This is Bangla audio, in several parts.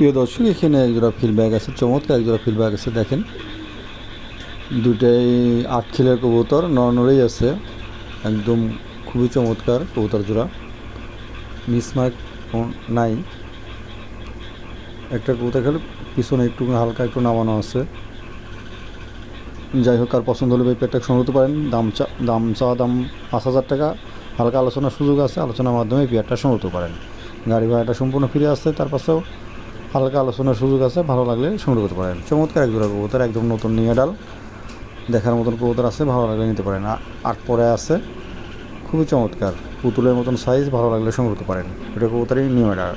প্রিয় দর্শক, এখানে একজোড়া ফিল ব্যাগ আছে, চমৎকার একজোড়া ফিল ব্যাগ আছে, দেখেন। দুটাই আট খিলের কবুতর, নরনরেই আছে, একদম খুবই চমৎকার কবুতর জোড়া। মিসমার্ক নাই। একটা কবুতর খেলে পিছনে একটু হালকা একটু নামানো আছে। যাই হোক, আর পছন্দ হলে পেটটা সংগ্রহ করতে পারেন। দাম চা, দাম চাওয়া দাম পাঁচ হাজার টাকা। হালকা আলোচনার সুযোগ আছে, আলোচনার মাধ্যমে পেয়ারটা সংগ্রহ করতে পারেন। গাড়ি ভাড়াটা সম্পূর্ণ ফিরে আসছে তার পাশেও হালকা আলোচনার সুযোগ আছে, ভালো লাগলে সংগ্রহ করতে পারেন। চমৎকার এক জোড়া কবুতর, একদম নতুন নিয়ে ডাল। দেখার মতন কবুতর আছে, ভালো লাগলে নিতে পারেন। আট পরে আছে, খুবই চমৎকার। পুতুলের মতন সাইজ ভালো লাগলে সংগ্রহ করতে পারেন। এটা কবুতরই নিয়ে ডাল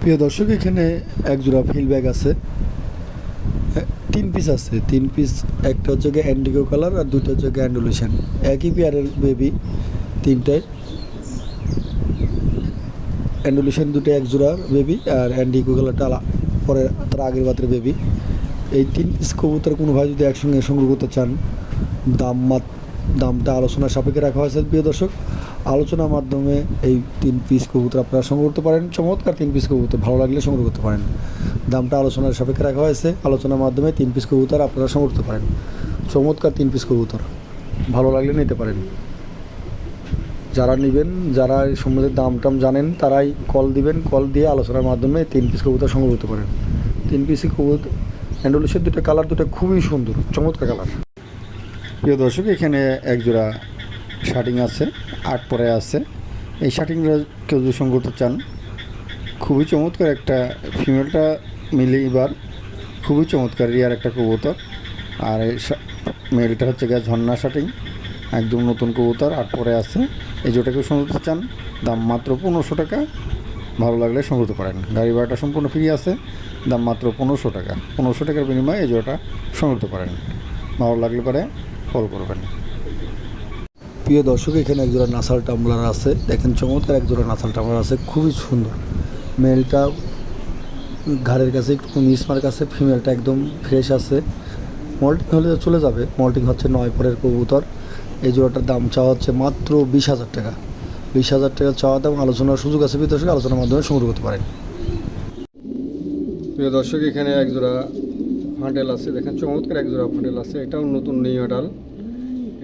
প্রিয় দর্শক, এখানে এক জোড়া ফিল ব্যাগ আছে। তিন পিস আছে। তিন পিস একটা হচ্ছে অ্যান্ডিগো কালার আর দুটো হচ্ছে অ্যান্ডুলেশন একই পেয়ারের বেবি তিনটায় অ্যান্ডুলেশন দুটো এক জোড়ার বেবি আর অ্যান্ডিগো কালারটা আলা পরে তার আগের বাতের বেবি এই তিন পিস কবুতর কোনো ভাই যদি একসঙ্গে সংগ্রহ করতে চান, দাম দামটা আলোচনার সাপেক্ষে রাখা হয়েছে, প্রিয় দর্শক। আলোচনার মাধ্যমে এই তিন পিস কবুতর আপনারা সংগ্রহ করতে পারেন। চমৎকার তিন পিস কবুতর, ভালো লাগলে সংগ্রহ করতে পারেন। দামটা আলোচনার সাপেক্ষে রাখা হয়েছে। আলোচনার মাধ্যমে তিন পিস কবুতর আপনারা সংগ্রহ করতে পারেন। চমৎকার তিন পিস কবুতর, ভালো লাগলে নিতে পারেন। যারা নেবেন, যারা সম্বন্ধে দাম টাম জানেন, তারাই কল দিবেন। কল দিয়ে আলোচনার মাধ্যমে তিন পিস কবুতর সংগ্রহ করতে পারেন তিন পিস কবুতর হ্যান্ডোলিসের দুটো কালার দুটো খুবই সুন্দর, চমৎকার কালার প্রিয় দর্শক, এখানে এক জোড়া শার্টিং আছে, আট পরে আছে। এই শার্টিংটা কেউ সংগ্রহ করতে চান, খুবই চমৎকার একটা ফিমেলটা মিলে এবার, খুবই চমৎকার রিয়ার একটা কবুতর। আর এই মেলটা হচ্ছে গিয়ে ঝর্ণা শার্টিং, একদম নতুন কবুতর, আট পরে আছে। এই জোটাকেও সংগ্রহ চান, দাম মাত্র পনেরোশো টাকা। ভালো লাগলে সংগ্রহ করেন গাড়ি ভাড়াটা সম্পূর্ণ ফ্রি আছে, দাম মাত্র পনেরোশো টাকা। পনেরোশো টাকার বিনিময়ে এই জোড়াটা সংগ্রহ করেন ভালো লাগলে পরে কল করবেন। প্রিয় দর্শক, এখানে একজোড়া নাসাল টাম্বলার আছে। দেখেন চমৎকার একজোড়া নাসাল টাম্বলার আছে, খুবই সুন্দর। মেলটা ঘাড়ের কাছে একটু মিসমার্ক আছে, ফিমেলটা একদম ফ্রেশ আছে। মল্টিং হলে চলে যাবে। মল্টিং হচ্ছে নয় পরের কবুতর। এই জোড়াটার দাম চাওয়া হচ্ছে মাত্র বিশ হাজার টাকা। বিশ হাজার টাকা চাওয়া দাম আলোচনার সুযোগ আছে দর্শক আলোচনার মাধ্যমে সংগ্রহ করতে পারেন। প্রিয় দর্শক, এখানে এক জোড়া ফান্ডেল আছে। দেখেন, চমৎকার এক জোড়া ফান্ডেল আছে। এটাও নতুন নিউ ডাল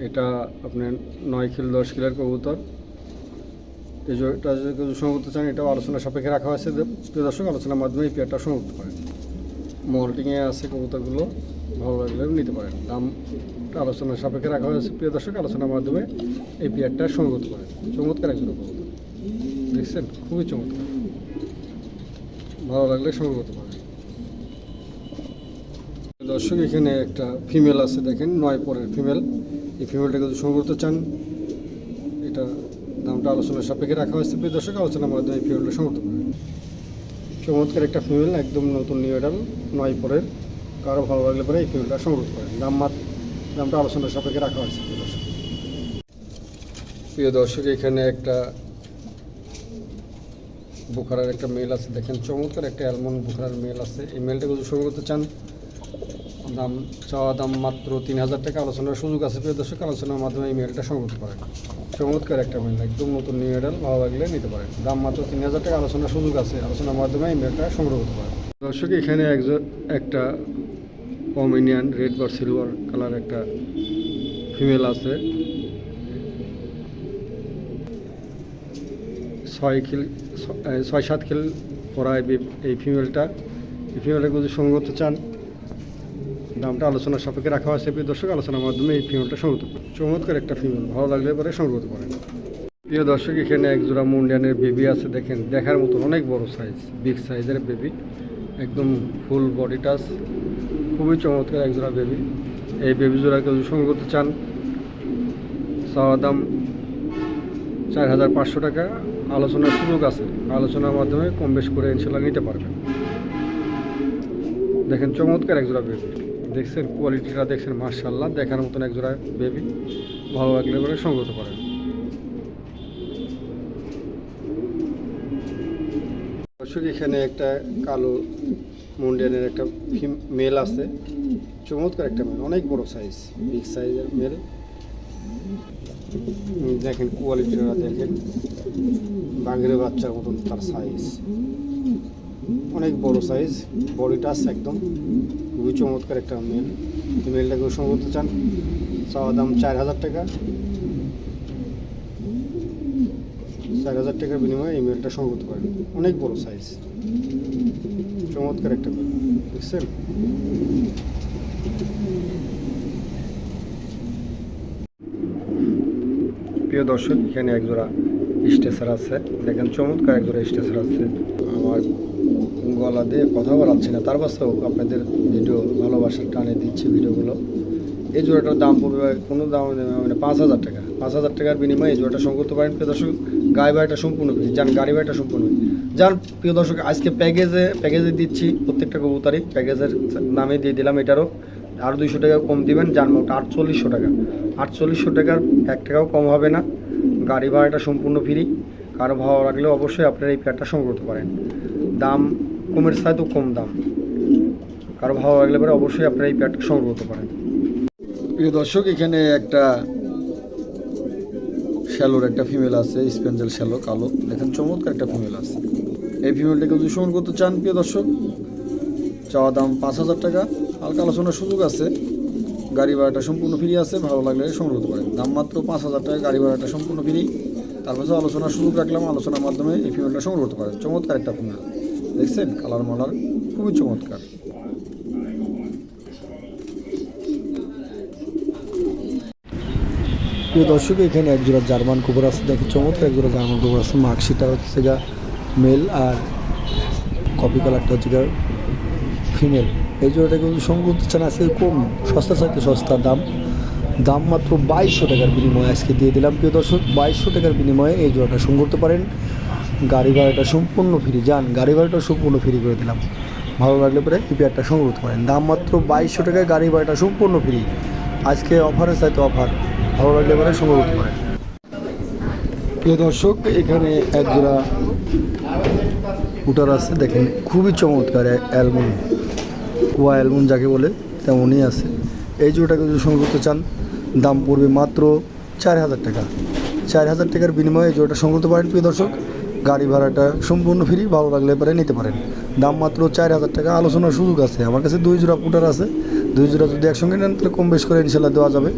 এটা আপনার নয় কিলো, দশ কিলোর কবুতর। এই জোড়াটা যদি করতে চান, এটাও আলোচনা সাপেক্ষে রাখা হয়েছে। প্রিয় দর্শক, আলোচনার মাধ্যমে এই পেয়ারটা সংগ্রহ করতে পারেন। মল্টিংয়ে আছে কবুতরগুলো। ভালো লাগলে নিতে পারেন। দাম আলোচনার সাপেক্ষে রাখা হয়েছে। প্রিয় দর্শক, আলোচনার মাধ্যমে এই পেয়ারটা করতে পারেন চমৎকার একজন কবুতর দেখছেন? খুবই চমৎকার। ভালো লাগলে করতে পারেন দর্শক, এখানে একটা ফিমেল আছে, দেখেন, নয় পরের ফিমেল। এই ফিমেলটাকে যদি সংগ্রহ করতে চান। এটা দামটা আলোচনার সাপেক্ষে রাখা হয়েছে। প্রিয় দর্শক, আলোচনার মাধ্যমে এই ফিমেলটা সংগ্রহ করে চমৎকার একটা ফিমেল, একদম নতুন নিউ নয় পরের। কারও ভালো লাগলে পরে এই ফিমেলটা সংগ্রহ করতে পারেন দাম মাত্র দামটা আলোচনা সাপেক্ষে রাখা হয়েছে, প্রিয় দর্শক। এখানে একটা বুখারার একটা মেল আছে। দেখেন, চমৎকার একটা অ্যালমন্ড বুখারার মেল আছে। এই মেলটা যদি সংগ্রহ করতে চান, দাম চাওয়া দাম মাত্র তিন হাজার টাকা। আলোচনার সুযোগ আছে, প্রিয় দর্শক, আলোচনার মাধ্যমে এই মেলটা সংগ্রহ পারেন। চমৎকার একটা মেল একদম নতুন নিউ এডাল ভালো লাগলে নিতে পারেন। দাম মাত্র তিন হাজার টাকা, আলোচনার সুযোগ আছে। আলোচনার মাধ্যমে এই মেলটা সংগ্রহ করতে পারেন। দর্শক, এখানে একজন একটা কমিনিয়ান রেড বা সিলভার কালার একটা ফিমেল আছে। ছয় খিল, ছয় সাত খিল পরা এই ফিমেলটা। এই ফিমেলটাকে যদি করতে চান, দামটা আলোচনার সাপেক্ষে রাখা হয়েছে। প্রিয় দর্শক, আলোচনার মাধ্যমে এই ফিমেলটা করতে চমৎকার একটা ফিমেল, ভালো লাগলে পরে সংগ্রহ করতে পারেন। প্রিয় দর্শক, এখানে এক জোড়া মুন্ডিয়ানের বেবি আছে। দেখেন, দেখার মতো অনেক বড় সাইজ বিগ সাইজের বেবি একদম ফুল বডি টাচ খুবই চমৎকার এক জোড়া বেবি এই বেবি জোড়াকে যদি করতে চান, চাওয়া দাম চার হাজার পাঁচশো টাকা। আলোচনার সুযোগ আছে। আলোচনার মাধ্যমে কম বেশ করে ইনশাল্লাহ নিতে পারবেন। দেখেন চমৎকার একজোড়া বেবি দেখছেন কোয়ালিটিটা দেখছেন মার্শাল্লাহ দেখার মতন একজোড়া বেবি ভালো লাগলে করে সংগ্রহ করতে পারেন। দর্শক, এখানে একটা কালো মুন্ডিয়ানের একটা মেল আছে। চমৎকার একটা মেল, অনেক বড় সাইজ বিগ সাইজের মেল। দেখেন কোয়ালিটিটা দেখেন। বাঘের বাচ্চার মতন তার সাইজ অনেক বড় সাইজ বডি টাচ একদম। খুবই চমৎকার একটা মেল। এই মেলটাকে সংগ্রহ করতে চান, চাওয়া দাম চার হাজার টাকা। চার হাজার টাকার বিনিময়ে এই মেলটা সংগ্রহ করতে পারেন। অনেক বড় সাইজ চমৎকার একটা বুঝছেন প্রিয় দর্শক, এখানে একজোড়া স্টেসার আছে। দেখেন, চমৎকার একজোড়া স্টেসার আছে। আমার গলা দিয়ে কথা বলাচ্ছি না। তার পাশেও আপনাদের ভিডিও ভালোবাসার টানে দিচ্ছি ভিডিওগুলো। এই জোড়াটার দাম পড়বে কোনো দাম মানে পাঁচ হাজার টাকা। পাঁচ হাজার টাকার বিনিময়ে এই জোড়াটা সংগ্রহ করতে পারেন। প্রিয় দর্শক, গাড়ি ভাড়াটা সম্পূর্ণ ফ্রি। যান গাড়ি ভাড়াটা সম্পূর্ণ free। যান প্রিয় দর্শক, আজকে প্যাকেজে প্যাকেজে দিচ্ছি প্রত্যেকটা কবুতারই। প্যাকেজের নামে দিয়ে দিলাম এটারও। আর দুইশো টাকা কম দিবেন যান মোট আটচল্লিশশো টাকা। আটচল্লিশশো টাকার এক টাকাও কম হবে না। গাড়ি ভাড়াটা সম্পূর্ণ ফ্রি। কারও ভালো লাগলে অবশ্যই আপনারা এই প্যাডটা সংগ্রহ করতে পারেন। দাম কমের তো কম দাম। কারও ভালো লাগলে পরে অবশ্যই আপনারা এই প্যাডটা সংগ্রহ করতে পারেন। প্রিয় দর্শক, এখানে একটা শ্যালোর, একটা ফিমেল আছে স্পেঞ্জেল শ্যালো, কালো। দেখেন, চমৎকার একটা ফিমেল আছে। এই ফিমেলটাকে যদি সংগ্রহ করতে চান, প্রিয় দর্শক, চাওয়া দাম পাঁচ হাজার টাকা। হালকা আলোচনার সুযোগ আছে। গাড়ি ভাড়াটা সম্পূর্ণ ফ্রি আছে, ভালো লাগলে সংগ্রহ করতে পারেন। দাম মাত্র পাঁচ হাজার টাকা, গাড়ি ভাড়াটা সম্পূর্ণ ফ্রি তারপর আলোচনার সুযোগ রাখলাম, আলোচনার মাধ্যমে এই ফিমেলটা সংগ্রহ করতে পারেন। চমৎকার একটা ফিমেল দেখছেন কালার মালার খুবই চমৎকার। প্রিয় দর্শক, এখানে একজোড়া জার্মান কুকুর আছে। দেখে চমৎকার একজোড়া জার্মান কুকুর আছে। মার্কশিটা হচ্ছে গা মেল আর কপি কালারটা হচ্ছে গা ফিমেল। এই জোড়াটা কিন্তু করতে চান আজকে কম, সস্তা চাইতে সস্তা দাম। দাম মাত্র বাইশশো টাকার বিনিময়ে আজকে দিয়ে দিলাম। প্রিয় দর্শক, বাইশশো টাকার বিনিময়ে এই জোড়াটা সংগ্রহ করতে পারেন। গাড়ি ভাড়াটা সম্পূর্ণ ফ্রি যান গাড়ি ভাড়াটা সম্পূর্ণ ফ্রি করে দিলাম। ভালো লাগলে পরে এই সংগ্রহ করতে পারেন। দাম মাত্র বাইশশো টাকায় গাড়ি ভাড়াটা সম্পূর্ণ ফ্রি। আজকে অফারে চাইতে অফার। ভালো লাগলে মানে সময় করতে পারে প্রিয় দর্শক, এখানে এক জোড়া উটার আছে, দেখেন, খুবই চমৎকার অ্যালমন কুয়া অ্যালমন যাকে বলে, তেমনই আছে। এই জোড়াটাকে যদি সংগ্রহ করতে চান, দাম পড়বে মাত্র চার হাজার টাকা। চার হাজার টাকার বিনিময়ে জোড়াটা সংগ্রহ করতে পারেন, প্রিয় দর্শক। গাড়ি ভাড়াটা সম্পূর্ণ ফ্রি ভালো লাগলে পরে নিতে পারেন। দাম মাত্র চার হাজার টাকা, আলোচনার সুযোগ আছে। আমার কাছে দুই জোড়া পুটার আছে। দুই জোড়া যদি একসঙ্গে নেন, তাহলে কম বেশ করে ইনশাল্লাহ দেওয়া যাবে।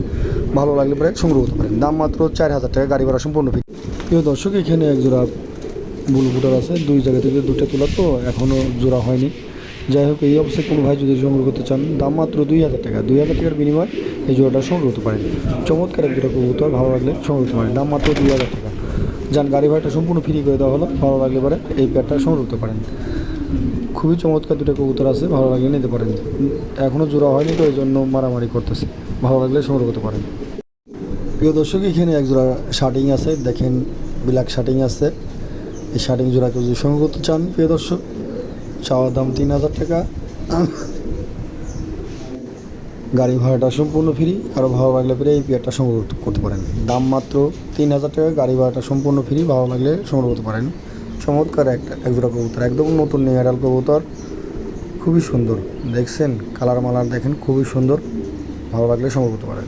ভালো লাগলে পরে সংগ্রহ করতে পারেন। দাম মাত্র চার হাজার টাকা, গাড়ি ভাড়া সম্পূর্ণ ফ্রি প্রিয় দর্শক, এখানে এক জোড়া বুল বুটার আছে। দুই জায়গা থেকে দুটো তোলা, তো এখনও জোড়া হয়নি। যাই হোক, এই অবস্থায় কোনো ভাই যদি সংগ্রহ করতে চান, দাম মাত্র দুই হাজার টাকা। দুই হাজার টাকার বিনিময়ে এই জোড়াটা সংগ্রহ করতে পারেন। চমৎকার এক জোড়া কবুতর, ভালো লাগলে সংগ্রহ করতে পারেন। দাম মাত্র দুই হাজার টাকা। যান গাড়ি ভাড়াটা সম্পূর্ণ ফ্রি করে দেওয়া হলো। ভালো লাগলে পরে এই প্যাডটা সংগ্রহ করতে পারেন। খুবই চমৎকার দুটো কবুতর আছে, ভালো লাগলে নিতে পারেন। এখনও জোড়া হয়নি তো এই জন্য মারামারি করতেছে। ভালো লাগলে সংগ্রহ করতে পারেন। প্রিয় দর্শক, এখানে এক জোড়া শার্টিং আছে, দেখেন ব্ল্যাক শার্টিং আছে। এই শার্টিং জোড়াকে যদি সংগ্রহ করতে চান, প্রিয় দর্শক চাওয়ার দাম তিন হাজার টাকা। গাড়ি ভাড়াটা সম্পূর্ণ ফ্রি কারও ভালো লাগলে পরে এই পেয়ারটা সংগ্রহ করতে পারেন। দাম মাত্র তিন হাজার টাকা, গাড়ি ভাড়াটা সম্পূর্ণ ফ্রি ভালো লাগলে সংগ্রহ করতে পারেন। চমৎকার একটা একজোড়া কবুতর, একদম নতুন নেয়ারাল কবুতর। খুবই সুন্দর, দেখছেন? কালার মালার দেখেন, খুবই সুন্দর, ভালো লাগলে সংগ্রহ করতে পারেন।